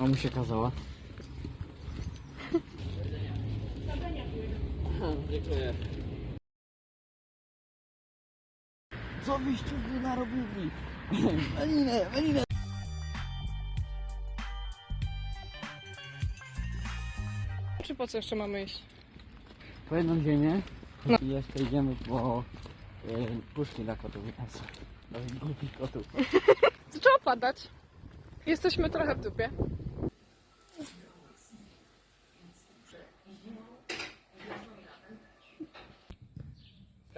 A mu się kazała. Dziękuję. Co wyście wy narobili? Malinę, malinę! Czy po co jeszcze mamy iść? Po jedną ziemię No. i jeszcze idziemy po e, puszki dla kotów. Dla głupich kotów. Zaczęło padać. Jesteśmy trochę w dupie.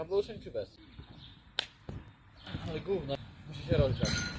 Kapeluszem czy bez? Ale gówno, musi się rozgrzać.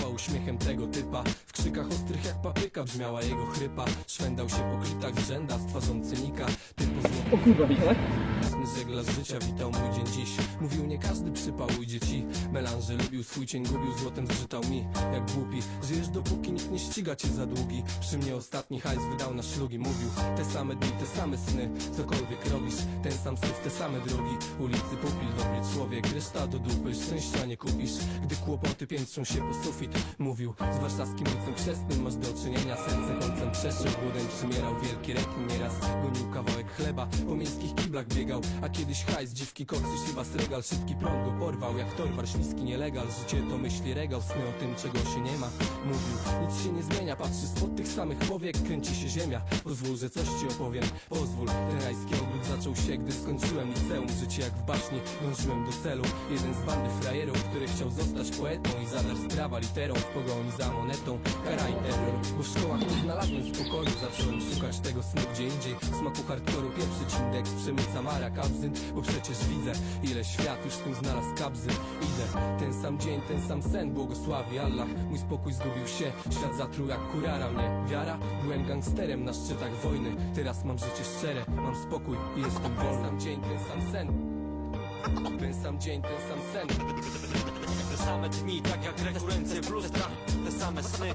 Uśmiechem tego typa. W krzykach ostrych jak papryka brzmiała jego chrypa. Szwendał się po klitach rzęda z twarzą cynika. Typu zło O kurwa, tak? Jasny żeglarz życia witał mój dzień dziś. Mówił nie każdy przypał ujdzie ci. Melanże lubił swój cień gubił złotem zżytał mi Jak głupi. Żyjesz dopóki nikt nie ściga cię za długi. Przy mnie ostatni hajs wydał na szlugi. Mówił te same dni, te same sny. Cokolwiek robisz, ten sam syf, te same drogi. Ulicy pupil, dobry człowiek. Reszta do dupy, szczęścia nie kupisz. Gdy kłopoty piętrzą się po sufit Mówił. Z warszawskim ojcem chrzestnym Masz do czynienia, serce końcem przeszył Głodem przymierał wielki rekin nieraz Gonił kawałek chleba, po miejskich kiblach biegał A kiedyś hajs, dziwki, koksy, siwa regal Szybki prąd go porwał, jak torwar śliski nielegal. Życie to myśli regał, sny o tym czego się nie ma. Mówił, nic się nie zmienia, patrzysz spod tych samych powiek Kręci się ziemia, pozwól, że coś ci opowiem Pozwól, ten rajski ogród zaczął się, gdy skończyłem liceum. Życie jak w baśni, dążyłem do celu. Jeden z bandy frajerów, który chciał zostać poetą I zadać sprawa literą w pogoni za monetą Kara i bo w szkołach nie znalazłem spokoju Zacząłem szukać tego snu gdzie indziej. Smaku hardkoru, pieprzyć indeks, przemyca marak, absynt Bo przecież widzę, ile świat już w tym znalazł kabzy Idę, ten sam dzień, ten sam sen, błogosławi Allah. Mój spokój zgubił się, świat zatruł jak kurara mnie Wiara, byłem gangsterem na szczytach wojny Teraz mam życie szczere, mam spokój i jestem wolny. Ten sam dzień, ten sam sen. Ten sam dzień, ten sam sen same dni, tak jak rekurencje w lustrach. Te same sny,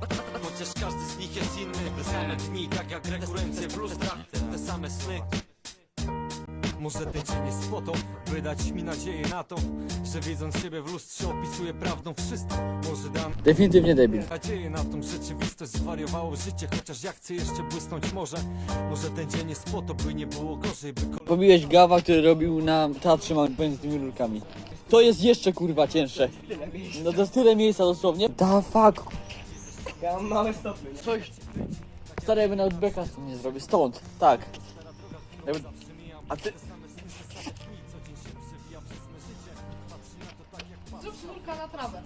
chociaż każdy z nich jest inny. Te same dni, tak jak rekurencje w lustrach. Te same sny. Może ten dzień jest spotą, by dać mi nadzieję na to Że wiedząc siebie w lustrze opisuję prawdą wszystko. Może dam Definitywnie debil. nadzieję na tą rzeczywistość Zwariowało życie, chociaż ja chcę jeszcze błysnąć może Może ten dzień jest po to, by nie było gorzej By Pobiłeś gawa, który robił na teatrze małym z tymi rurkami. To jest jeszcze kurwa cięższe. No to jest tyle miejsca dosłownie. Da fuck. Ja mam małe stopy. Coś. Stary, jakby nawet beka z tym nie zrobił. Stąd, tak. Jakby... A ty... sznurka na trawę.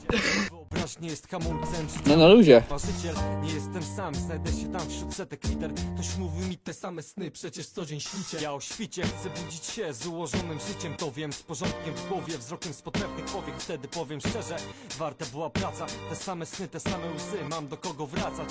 wyobraźnia jest hamulcem No na luzie. Marzyciel, nie jestem sam, znajdę się tam wśród setek liter. Ktoś mówi mi te same sny, przecież co dzień śnicie Ja o świcie chcę budzić się z ułożonym życiem. To wiem, z porządkiem w głowie, wzrokiem z potrefnych powiek Wtedy powiem szczerze, warta była praca. Te same sny, te same łzy, mam do kogo wracać